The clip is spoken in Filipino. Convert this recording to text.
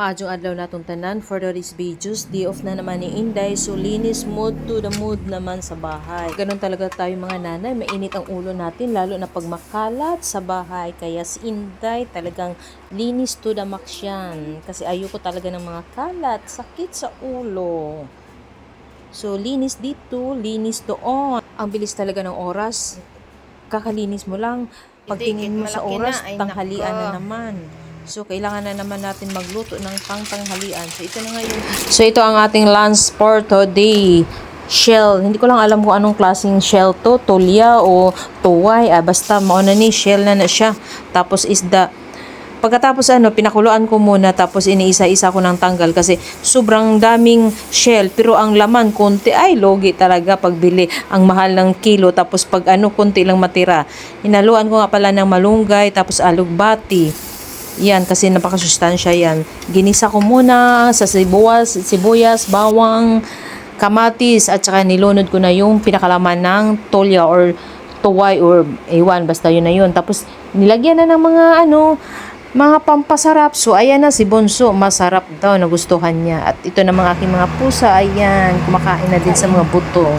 Maadjong adlaw natong tanan for the rest videos. Day off na naman ni Inday. So, linis mood to the mood naman sa bahay. Ganon talaga tayo mga nanay. Mainit ang ulo natin, lalo na pag makalat sa bahay. Kaya si Inday talagang linis to the max yan. Kasi ayoko talaga ng mga kalat. Sakit sa ulo. So, linis dito, linis doon. Ang bilis talaga ng oras. Kakalinis mo lang. Pagtingin mo sa oras, tanghalian na naman. So, kailangan na naman natin magluto ng pangtanghalian. So, ito na nga yung... So, ito ang ating lunch for today. Shell. Hindi ko lang alam kung anong klaseng shell to. Tulya o tuway. Ah, basta, mauna ni shell na na siya. Tapos isda. Pagkatapos ano, pinakuluan ko muna tapos iniisa-isa ko ng tanggal kasi sobrang daming shell pero ang laman konti ay logi talaga pagbili ang mahal ng kilo tapos pag ano konti lang matira. Hinaluan ko nga pala ng malunggay tapos alugbati. Yan kasi napakasustansya yan. Ginisa ko muna sa sibuyas, sibuyas, bawang, kamatis at saka nilunod ko na yung pinakalaman ng tolya or tuway or ewan basta yun na yun. Tapos nilagyan na ng mga ano mga pampasarap. So, ayan na si Bonso. Masarap daw. Nagustuhan niya. At ito na mga aking mga pusa. Ayan. Kumakain na din sa mga buto.